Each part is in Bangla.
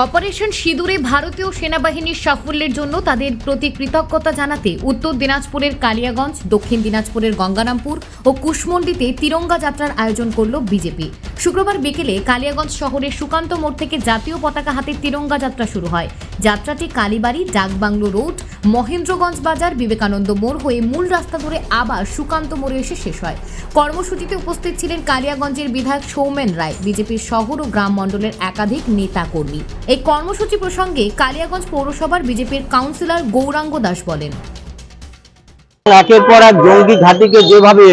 অপারেশন সিঁদুরে ভারতীয় সেনাবাহিনীর সাফল্যের জন্য তাদের প্রতি কৃতজ্ঞতা জানাতে উত্তর দিনাজপুরের কালিয়াগঞ্জ, দক্ষিণ দিনাজপুরের গঙ্গারামপুর ও কুশমন্ডিতে তিরঙ্গা যাত্রার আয়োজন করল বিজেপি। শুক্রবার বিকেলে কালিয়াগঞ্জ শহরের সুকান্ত মোড় থেকে জাতীয় পতাকা হাতে তিরঙ্গা যাত্রা শুরু হয়। যাত্রাটি কালীবাড়ি, ডাকবাংলো রোড, মহেন্দ্রগঞ্জ বাজার, বিবেকানন্দ মোড় হয়ে মূল রাস্তা ধরে আবার সুকান্ত মোড়ে এসে শেষ হয়। কর্মসূচিতে উপস্থিত ছিলেন কালিয়াগঞ্জের বিধায়ক সৌমেন রায়, বিজেপির শহর ও গ্রাম মণ্ডলের একাধিক নেতা কর্মী এই কর্মসূচি প্রসঙ্গে কালিয়াগঞ্জ পৌরসভার বিজেপির কাউন্সিলর গৌরাঙ্গ দাস বলেন। একের পর এক জঙ্গি ঘাঁটিকে যেভাবে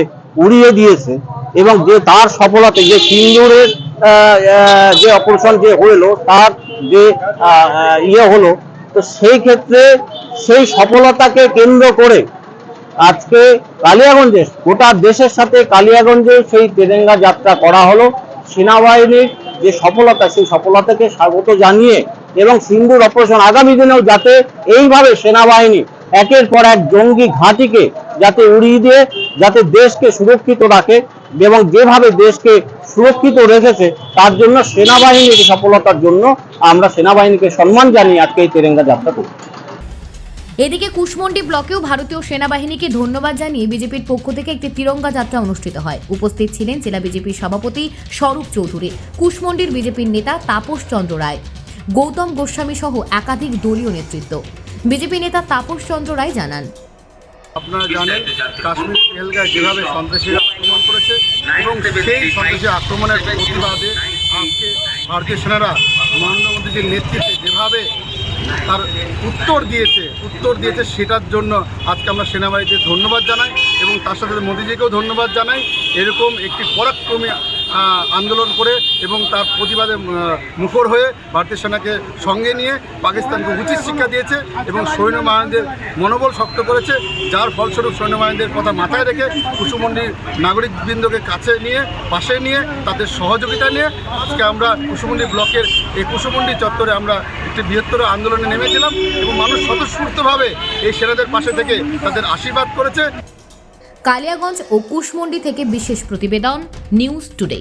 উড়িয়ে দিয়েছে এবং যে তার সফলতা, যে সিন্দুরের যে অপারেশন যে হলো, তার যে ইয়ে হলো, তো সেই ক্ষেত্রে সেই সফলতাকে কেন্দ্র করে আজকে কালিয়াগঞ্জে, গোটা দেশের সাথে কালিয়াগঞ্জে সেই তেরেঙ্গা যাত্রা করা হলো। সেনাবাহিনীর যে সফলতা, সেই সফলতাকে স্বাগত জানিয়ে এবং সিন্দুর অপারেশন আগামী দিনেও যাতে এইভাবে সেনাবাহিনী একের পর এক জঙ্গি ঘাঁটিকে যাতে উড়িয়ে দিয়ে, যাতে দেশকে সুরক্ষিত রাখে এবং যেভাবে দেশকে সুরক্ষিত রেখেছে, তার জন্য সেনাবাহিনীর সফলতার জন্য আমরা সেনাবাহিনীকে সম্মান জানিয়ে আজকে এই তেরেঙ্গা যাত্রা করি এদিকে কুশমন্ডি ব্লকেও ভারতীয় সেনাবাহিনীকে ধন্যবাদ জানিয়ে বিজেপির পক্ষ থেকে একটি তিরঙ্গা যাত্রা অনুষ্ঠিত হয়। উপস্থিত ছিলেন জেলা বিজেপির সভাপতি স্বরূপ চৌধুরী, কুশমন্ডির বিজেপির নেতা তাপস চন্দ্র রায়, গৌতম গোস্বামী সহ একাধিক দলীয় নেতৃত্ব। বিজেপি নেতা তাপস চন্দ্র রায় জানান। আপনারা জানেন কাশ্মীর পেহেলগায় যেভাবে সন্ত্রাসীরা আক্রমণ করেছে এবং সেই সন্ত্রাসী আক্রমণের প্রতিবাদে আজকে ভারতীয় সেনারা নরেন্দ্র মোদীজির নেতৃত্বে যেভাবে তার উত্তর দিয়েছে উত্তর দিয়েছে সেটার জন্য আজকে আমরা সেনাবাহিনীকে ধন্যবাদ জানাই এবং তার সাথে মোদীজিকেও ধন্যবাদ জানাই। এরকম একটি পরাক্রমী আন্দোলন করে এবং তার প্রতিবাদে মুখর হয়ে ভারতীয় সেনাকে সঙ্গে নিয়ে পাকিস্তানকে উচিত শিক্ষা দিয়েছে এবং সৈন্য বাহিনীদের মনোবল শক্ত করেছে, যার ফলস্বরূপ সৈন্য বাহিনীদের কথা মাথায় রেখে কুসুমন্ডির নাগরিকবৃন্দকে কাছে নিয়ে, পাশে নিয়ে, তাদের সহযোগিতা নিয়ে আজকে আমরা কুসুমন্ডি ব্লকের এই কুসুমন্ডি চত্বরে আমরা একটি বৃহত্তর আন্দোলনে নেমেছিলাম এবং মানুষ স্বতঃস্ফূর্তভাবে এই সেনাদের পাশে থেকে তাদের আশীর্বাদ করেছে। কালিয়াগঞ্জ ও কুশমন্ডি থেকে বিশেষ প্রতিবেদন নিউজ টুডে।